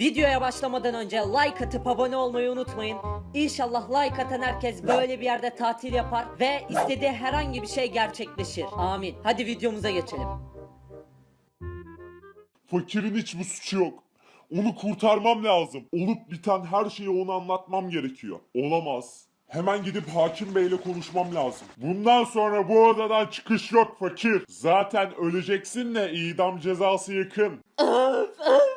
Videoya başlamadan önce like atıp abone olmayı unutmayın. İnşallah like atan herkes böyle bir yerde tatil yapar ve istediği herhangi bir şey gerçekleşir. Amin. Hadi videomuza geçelim. Fakirin hiçbir suçu yok. Onu kurtarmam lazım. Olup biten her şeyi ona anlatmam gerekiyor. Olamaz. Hemen gidip hakim beyle konuşmam lazım. Bundan sonra bu odadan çıkış yok fakir. Zaten öleceksin de idam cezası yakın. Öf, öf.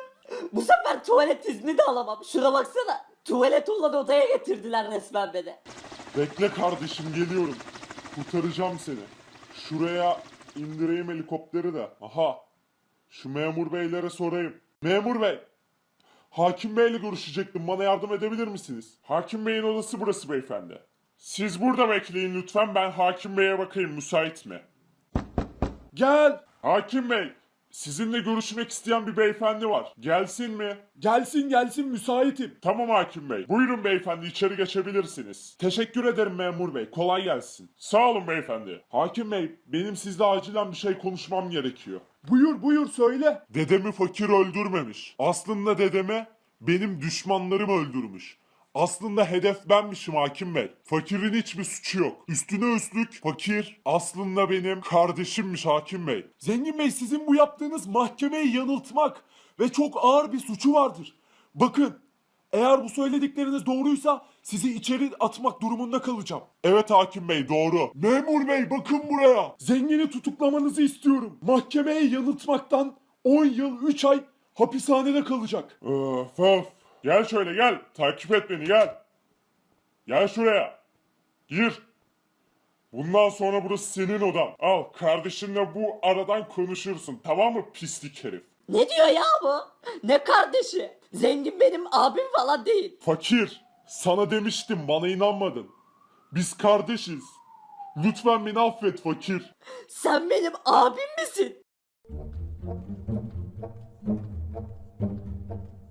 Bu sefer tuvalet izni de alamam. Şuna baksana. Tuvalet olan odaya getirdiler resmen beni. Bekle kardeşim geliyorum. Kurtaracağım seni. Şuraya indireyim helikopteri de. Aha. Şu memur beylere sorayım. Memur bey. Hakim beyle görüşecektim. Bana yardım edebilir misiniz? Hakim beyin odası burası beyefendi. Siz burada bekleyin lütfen. Ben hakim beye bakayım müsait mi? Gel. Hakim bey. Sizinle görüşmek isteyen bir beyefendi var. Gelsin mi? Gelsin gelsin müsaitim. Tamam hakim bey. Buyurun beyefendi içeri geçebilirsiniz. Teşekkür ederim memur bey. Kolay gelsin. Sağ olun beyefendi. Hakim bey benim sizle acilen bir şey konuşmam gerekiyor. Buyur buyur söyle. Dedemi fakir öldürmemiş. Aslında dedemi benim düşmanlarım öldürmüş. Aslında hedef benmişim hakim bey. Fakirin hiçbir suçu yok. Üstüne üstlük fakir aslında benim kardeşimmiş hakim bey. Zengin bey sizin bu yaptığınız mahkemeyi yanıltmak ve çok ağır bir suçu vardır. Bakın eğer bu söyledikleriniz doğruysa sizi içeri atmak durumunda kalacağım. Evet hakim bey doğru. Memur bey bakın buraya. Zengini tutuklamanızı istiyorum. Mahkemeyi yanıltmaktan 10 yıl 3 ay hapishanede kalacak. Öf öf. Gel şöyle gel. Takip et beni gel. Gel şuraya. Gir. Bundan sonra burası senin odan. Al kardeşinle bu aradan konuşursun tamam mı pislik herif. Ne diyor ya bu? Ne kardeşi? Zengin benim abim falan değil. Fakir, sana demiştim bana inanmadın. Biz kardeşiz. Lütfen beni affet fakir. Sen benim abim misin?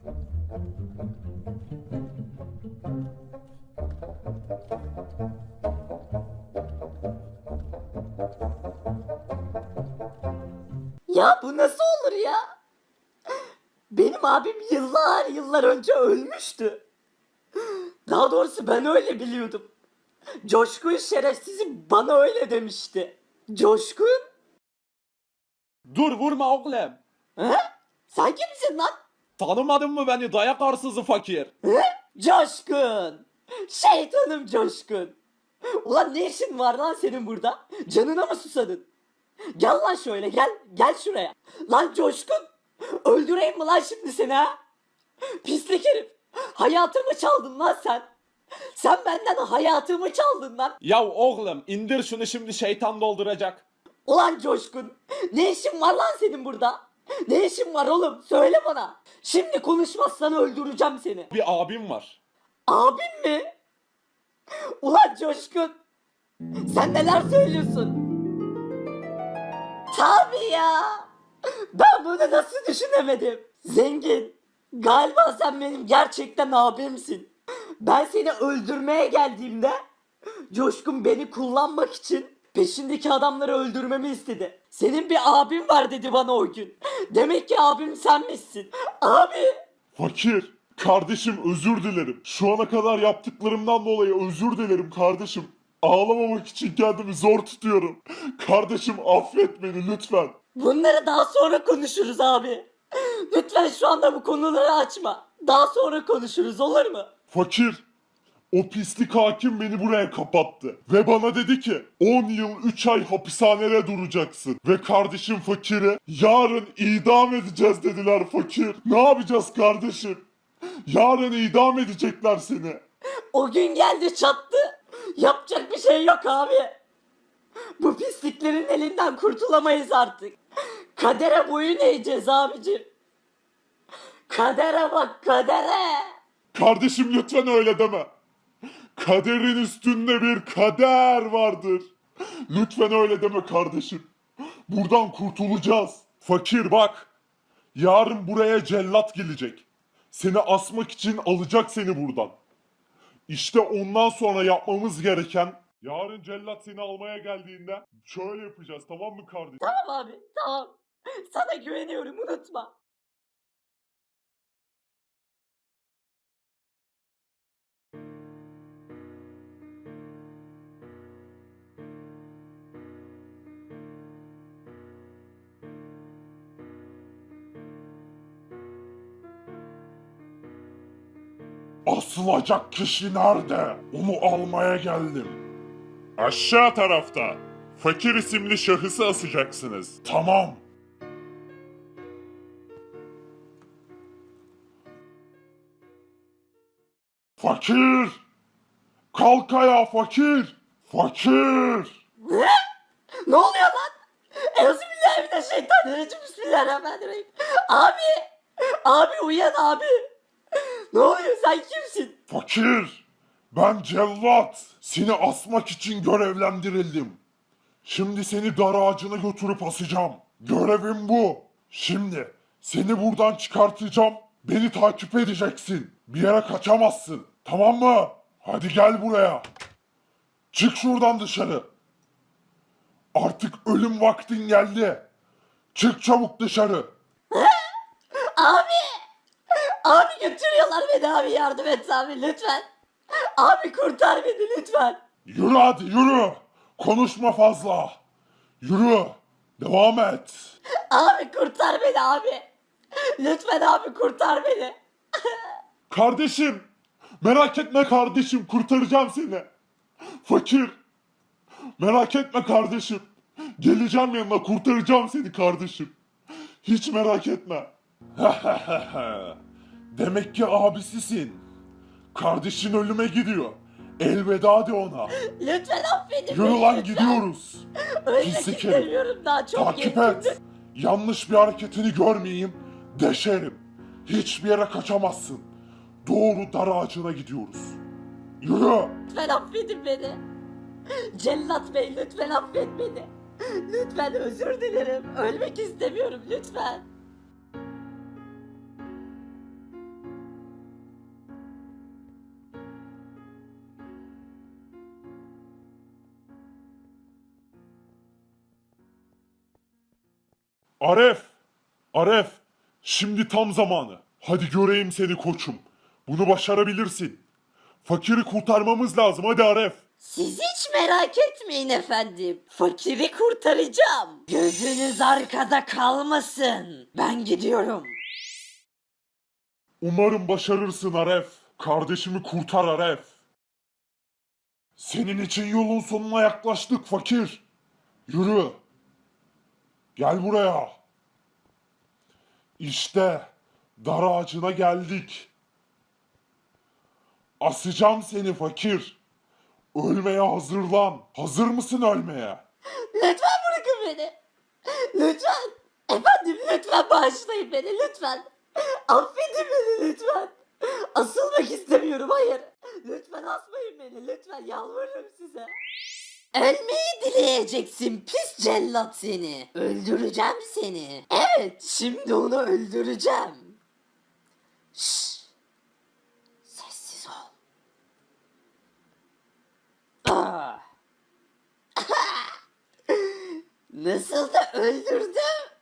Ya bu nasıl olur ya? Benim abim yıllar yıllar önce ölmüştü. Daha doğrusu ben öyle biliyordum. Coşkun şerefsizi bana öyle demişti. Coşkun? Dur vurma oğlum. He? Sen kimsin lan? Tanımadın mı beni dayak arsızı fakir? Coşkun. Şeytanım Coşkun. Ulan ne işin var lan senin burada? Canına mı susadın? Gel lan şöyle gel. Gel şuraya. Lan Coşkun. Öldüreyim mi lan şimdi seni ha? Pislik herif. Hayatımı çaldın lan sen. Sen benden hayatımı çaldın lan. Ya oğlum indir şunu şimdi şeytan dolduracak. Ulan Coşkun. Ne işin var lan senin burada? Ne işin var oğlum? Söyle bana. Şimdi konuşmazsan öldüreceğim seni. Bir abim var. Abim mi? Ulan Coşkun. Sen neler söylüyorsun? Tabii ya. Ben bunu nasıl düşünemedim? Zengin. Galiba sen benim gerçekten abimsin. Ben seni öldürmeye geldiğimde Coşkun beni kullanmak için peşindeki adamları öldürmemi istedi. Senin bir abin var dedi bana o gün. Demek ki abim senmişsin. Abi. Fakir, kardeşim özür dilerim. Şu ana kadar yaptıklarımdan dolayı özür dilerim kardeşim. Ağlamamak için kendimi zor tutuyorum. Kardeşim affet beni lütfen. Bunları daha sonra konuşuruz abi. Lütfen şu anda bu konuları açma. Daha sonra konuşuruz olur mu? Fakir, o pislik hakim beni buraya kapattı. Ve bana dedi ki 10 yıl 3 ay hapishanede duracaksın. Ve kardeşim fakiri yarın idam edeceğiz dediler fakir. Ne yapacağız kardeşim? Yarın idam edecekler seni. O gün geldi çattı. Yapacak bir şey yok abi. Bu pisliklerin elinden kurtulamayız artık. Kadere boyun eğeceğiz abicim. Kadere bak kadere. Kardeşim lütfen öyle deme. Kaderin üstünde bir kader vardır. Lütfen öyle deme kardeşim. Buradan kurtulacağız. Fakir bak. Yarın buraya cellat gelecek. Seni asmak için alacak seni buradan. İşte ondan sonra yapmamız gereken yarın cellat seni almaya geldiğinde şöyle yapacağız tamam mı kardeşim? Tamam abi tamam. Sana güveniyorum unutma. Asılacak kişi nerede? Onu almaya geldim. Aşağı tarafta. Fakir isimli şahısı asacaksınız. Tamam. Fakir! Kalk ayağa fakir! Fakir! Ne? Ne oluyor lan? Euzubillahimineşşeytanirracim. Bismillahirrahmanirrahim. Abi! Abi uyan abi! Ne oluyor sen kimsin? Fakir! Ben cellat! Seni asmak için görevlendirildim. Şimdi seni dar ağacına götürüp asacağım. Görevim bu. Şimdi seni buradan çıkartacağım. Beni takip edeceksin. Bir yere kaçamazsın. Tamam mı? Hadi gel buraya. Çık şuradan dışarı. Artık ölüm vaktin geldi. Çık çabuk dışarı. Abi! Abi götürüyorlar beni abi yardım et abi lütfen. Abi kurtar beni lütfen. Yürü hadi yürü. Konuşma fazla. Yürü. Devam et. Abi kurtar beni abi. Lütfen abi kurtar beni. Kardeşim. Merak etme kardeşim. Kurtaracağım seni. Fakir. Merak etme kardeşim. Geleceğim yanına kurtaracağım seni kardeşim. Hiç merak etme. Demek ki abisisin. Kardeşin ölüme gidiyor. Elveda de ona. Lütfen affedin Yürü beni lan lütfen. gidiyoruz. Ölmek Pislik herif. istemiyorum daha çok Takip et. Yanlış bir hareketini görmeyeyim. Deşerim. Hiçbir yere kaçamazsın. Doğru dar ağacına gidiyoruz. Yürü. Lütfen affedin beni. Cellat Bey lütfen affet beni. Lütfen özür dilerim. Ölmek istemiyorum lütfen. Aref. Aref. Şimdi tam zamanı. Hadi göreyim seni koçum. Bunu başarabilirsin. Fakiri kurtarmamız lazım. Hadi Aref. Siz hiç merak etmeyin efendim. Fakiri kurtaracağım. Gözünüz arkada kalmasın. Ben gidiyorum. Umarım başarırsın Aref. Kardeşimi kurtar Aref. Senin için yolun sonuna yaklaştık fakir. Yürü. Gel buraya. İşte dar ağacına geldik. Asacağım seni fakir. Ölmeye hazırlan. Hazır mısın ölmeye? Lütfen bırakın beni. Lütfen. Efendim lütfen bağışlayın beni lütfen. Affedin beni lütfen. Asılmak istemiyorum hayır. Lütfen asmayın beni lütfen yalvarırım size. Ölmeyi dileyeceksin pis cellat seni. Öldüreceğim seni. Evet şimdi onu öldüreceğim. Şşş. Sessiz ol. Ah. Nasıl da öldürdüm?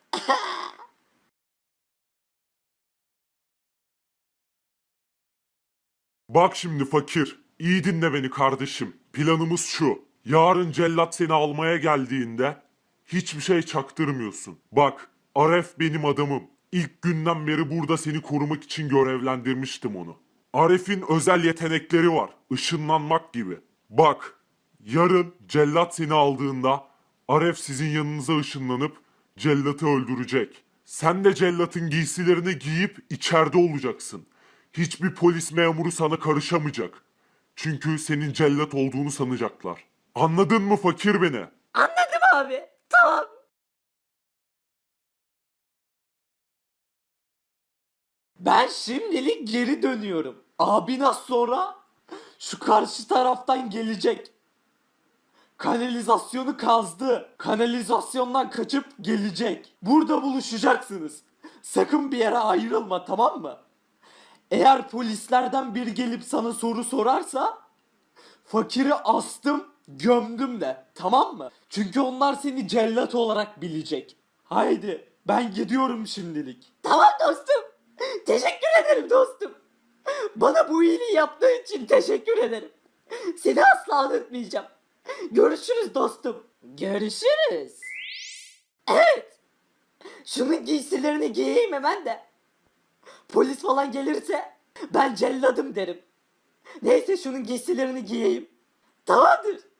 Bak şimdi fakir. İyi dinle beni kardeşim. Planımız şu. Yarın cellat seni almaya geldiğinde hiçbir şey çaktırmıyorsun. Bak Aref benim adamım. İlk günden beri burada seni korumak için görevlendirmiştim onu. Aref'in özel yetenekleri var. Işınlanmak gibi. Bak yarın cellat seni aldığında Aref sizin yanınıza ışınlanıp cellatı öldürecek. Sen de cellatın giysilerini giyip içeride olacaksın. Hiçbir polis memuru sana karışamayacak. Çünkü senin cellat olduğunu sanacaklar. Anladın mı fakir beni? Anladım abi. Tamam. Ben şimdilik geri dönüyorum. Abin az sonra şu karşı taraftan gelecek. Kanalizasyonu kazdı. Kanalizasyondan kaçıp gelecek. Burada buluşacaksınız. Sakın bir yere ayrılma tamam mı? Eğer polislerden biri gelip sana soru sorarsa Fakiri astım, gömdüm de. Tamam mı? Çünkü onlar seni cellat olarak bilecek. Haydi, ben gidiyorum şimdilik. Tamam dostum. Teşekkür ederim dostum. Bana bu iyiliği yaptığın için teşekkür ederim. Seni asla unutmayacağım. Görüşürüz dostum. Görüşürüz. Evet. Şunun giysilerini giyeyim hemen de. Polis falan gelirse ben celladım derim. Neyse şunun giysilerini giyeyim. Tamamdır.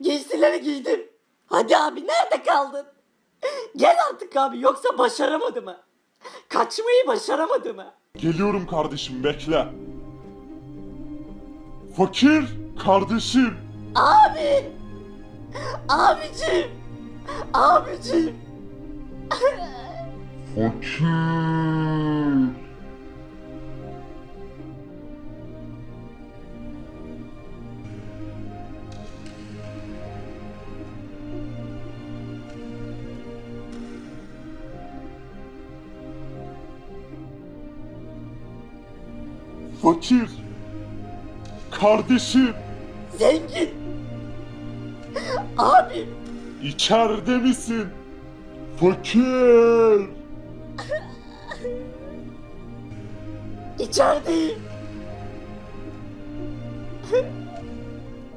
Giysileri giydim. Hadi abi nerede kaldın? Gel artık abi yoksa başaramadı mı? Kaçmayı başaramadı mı? Geliyorum kardeşim bekle. Fakir kardeşim. Abi! Abicim! Abicim! Fakir. Fakir. Kardeşim. Zengin! Abim! İçeride misin? Fakir. İçerideyim.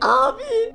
Abi!